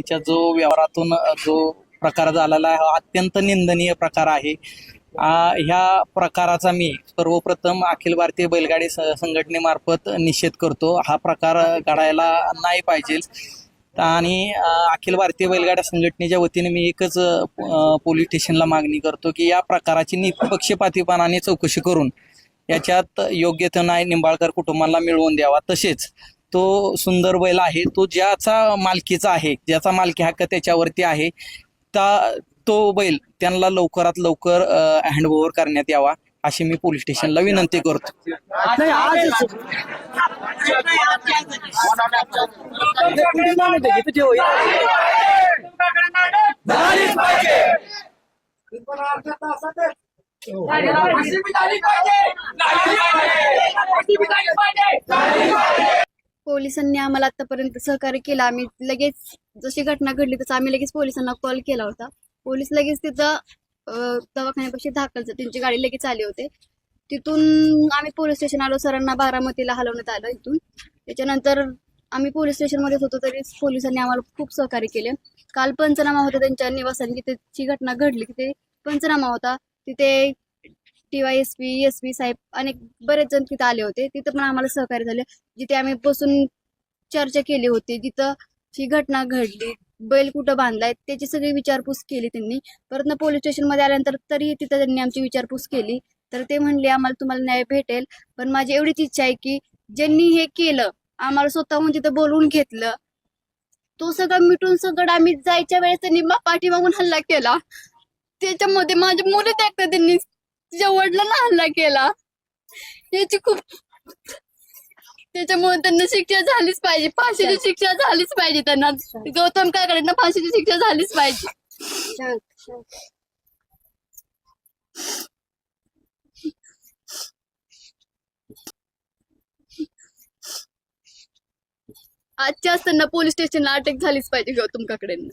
त्यांच्या जो व्यवहारातून जो प्रकार झालेला आहे हा अत्यंत निंदनीय प्रकार आहे. ह्या प्रकाराचा मी सर्वप्रथम अखिल भारतीय बैलगाडी संघटनेमार्फत निषेध करतो. हा प्रकार घडायला नाही पाहिजे. आणि अखिल भारतीय बैलगाड्या संघटनेच्या वतीने मी एकच पोलीस स्टेशनला मागणी करतो की या प्रकाराची निपक्षपातीपणाने चौकशी करून याच्यात योग्य तो न्याय निंबाळकर कुटुंबाला मिळवून द्यावा. तसेच तो सुंदर बैल आहे तो ज्याचा मालकीचा आहे ज्याचा मालकी हक्क त्याच्यावरती आहे त्या तो बैल त्यांना लवकरात लवकर हँडओव्हर करण्यात यावा अशी मी पोलीस स्टेशनला विनंती करतो. पोलिसांनी आम्हाला आतापर्यंत सहकार्य केलं. आम्ही लगेच जशी घटना घडली तसं आम्ही लगेच पोलिसांना कॉल केला होता. पोलीस लगेच तिथं दवाखान्यापाशी दाखल त्यांची गाडी लगेच आली होते. तिथून आम्ही पोलीस स्टेशन आलो. सरांना बारामतीला हलवण्यात आलं इथून. त्याच्यानंतर आम्ही पोलीस स्टेशनमध्येच होतो तरी पोलिसांनी आम्हाला खूप सहकार्य केले. काल पंचनामा होता त्यांच्या निवासाने तिथे त्याची घटना घडली तिथे पंचनामा होता. तिथे T Y S P S P साहेब अनेक बरेच जण तिथं आले होते. तिथं पण आम्हाला सहकार्य झाले. जिथे आम्ही बसून चर्चा केली होती जिथं ही घटना घडली बैल कुठं बांधलाय त्याची सगळी विचारपूस केली त्यांनी. परत ना पोलीस स्टेशनमध्ये आल्यानंतर तरी तिथं त्यांनी आमची विचारपूस केली. तर ते म्हणले आम्हाला तुम्हाला न्याय भेटेल. पण माझी एवढीच इच्छा आहे की ज्यांनी हे केलं आम्हाला स्वतःहून तिथं बोलवून घेतलं तो सगळं मिटून सगळं आम्ही जायच्या वेळेस त्यांनी पाठीमागून हल्ला केला. त्याच्यामध्ये माझ्या मुली त्या त्यांनी तिच्या वडिलांना हल्ला केला. याची खूप त्याच्यामुळे त्यांना शिक्षा झालीच पाहिजे. फाशीची शिक्षा झालीच पाहिजे त्यांना. गौतम काकडेंना फाशीची शिक्षा झालीच पाहिजे. आजच्या असताना पोलीस स्टेशनला अटक झालीच पाहिजे गौतम काकडेंना.